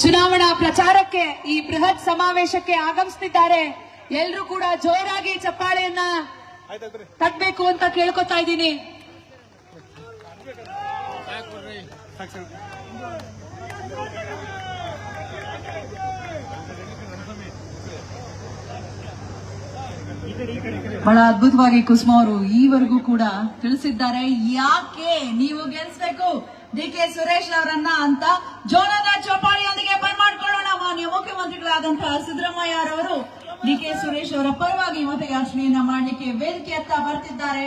ಚುನಾವಣಾ ಪ್ರಚಾರಕ್ಕೆ ಈ ಬೃಹತ್ ಸಮಾವೇಶಕ್ಕೆ ಆಗಮಿಸ್ತಿದ್ದಾರೆ. ಎಲ್ರೂ ಕೂಡ ಜೋರಾಗಿ ಚಪ್ಪಾಳೆಯನ್ನ ತಟ್ಟಬೇಕು ಅಂತ ಕೇಳ್ಕೊತಾ ಇದ್ದೀನಿ. ಬಹಳ ಅದ್ಭುತವಾಗಿ ಕುಸುಮ ಅವರು ಈವರೆಗೂ ಕೂಡ ತಿಳಿಸಿದ್ದಾರೆ. ಯಾಕೆ ನೀವು ಗೆಲ್ಲಿಸ್ಬೇಕು ಡಿ ಕೆ ಸುರೇಶ್ ಅವರನ್ನ ಅಂತ ಮಾನ್ಯ ಮುಖ್ಯಮಂತ್ರಿಗಳಾದಂತಹ ಸಿದ್ದರಾಮಯ್ಯ ಅವರು ಡಿ ಕೆ ಸುರೇಶ್ ಅವರ ಪರವಾಗಿ ಮತಯಾಚನೆಯನ್ನ ಮಾಡಲಿಕ್ಕೆ ವೇದಿಕೆಯತ್ತ ಬರ್ತಿದ್ದಾರೆ.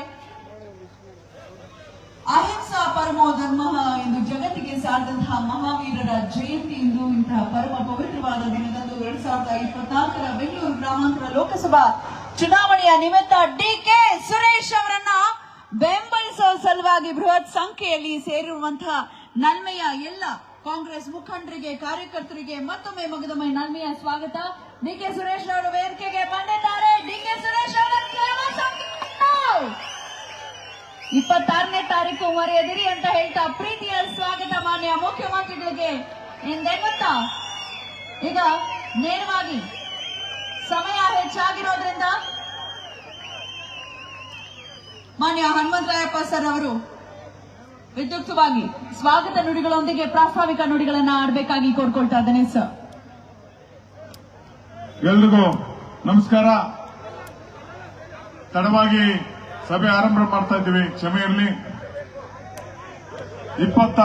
ಅಹಿಂಸಾ ಪರಮೋ ಧರ್ಮ ಎಂದು ಜಗತ್ತಿಗೆ ಸಾರಿದಂತಹ ಮಹಾವೀರರ ಜಯಂತಿ ಇಂದು ಇಂತಹ ಪರಮ ಪವಿತ್ರವಾದ ದಿನದಂದು ಎರಡ್ ಸಾವಿರದ ಇಪ್ಪತ್ನಾಲ್ಕರ ಬೆಂಗಳೂರು ಗ್ರಾಮಾಂತರ ಲೋಕಸಭಾ ಚುನಾವಣೆಯ ನಿಮಿತ್ತ ಡಿ ಕೆ ಸುರೇಶ್ ಅವರನ್ನ ಬೆಂಬಲಿಸುವ ಸಲುವಾಗಿ ಬೃಹತ್ ಸಂಖ್ಯೆಯಲ್ಲಿ ಸೇರಿರುವಂತಹ ನಲ್ಮೆಯ ಎಲ್ಲ ಕಾಂಗ್ರೆಸ್ ಮುಖಂಡರಿಗೆ, ಕಾರ್ಯಕರ್ತರಿಗೆ ಮತ್ತೊಮ್ಮೆ ಮಗದೊಮ್ಮೆ ನನ್ಮೆಯ ಸ್ವಾಗತ. ಡಿ ಕೆ ಸುರೇಶ್ ಅವರು ವೇದಿಕೆಗೆ ಬಂದಿದ್ದಾರೆ. ಡಿ ಕೆ ಸುರೇಶ್ ಅವರ ಇಪ್ಪತ್ತಾರನೇ ತಾರೀಕು ಮರೆಯದಿರಿ ಅಂತ ಹೇಳ್ತಾ ಪ್ರೀತಿಯ ಸ್ವಾಗತ ಮಾನ್ಯ ಮುಖ್ಯಮಂತ್ರಿಗಳಿಗೆ. ಎಂದೇ ಗೊತ್ತಾ? ಈಗ ನೇರವಾಗಿ ಸಮಯ ಹೆಚ್ಚಾಗಿರೋದ್ರಿಂದ ಮಾನ್ಯ ಹನುಮಂತರಾಯಪ್ಪ ಸರ್ ಅವರು ವಿದ್ಯುಕ್ತವಾಗಿ ಸ್ವಾಗತ ನುಡಿಗಳೊಂದಿಗೆ ಪ್ರಾಸ್ತಾವಿಕ ನುಡಿಗಳನ್ನ ಆಡಬೇಕಾಗಿ ಕೋರ್ಕೊಳ್ತಾ ಇದ್ದೇನೆ, ಸರ್. ಎಲ್ರಿಗೂ ನಮಸ್ಕಾರ. ತಡವಾಗಿ ಸಭೆ ಆರಂಭ ಮಾಡ್ತಾ ಇದ್ದೀವಿ ಕ್ಷಮೆ ಇರಲಿ ಇಪ್ಪತ್ತ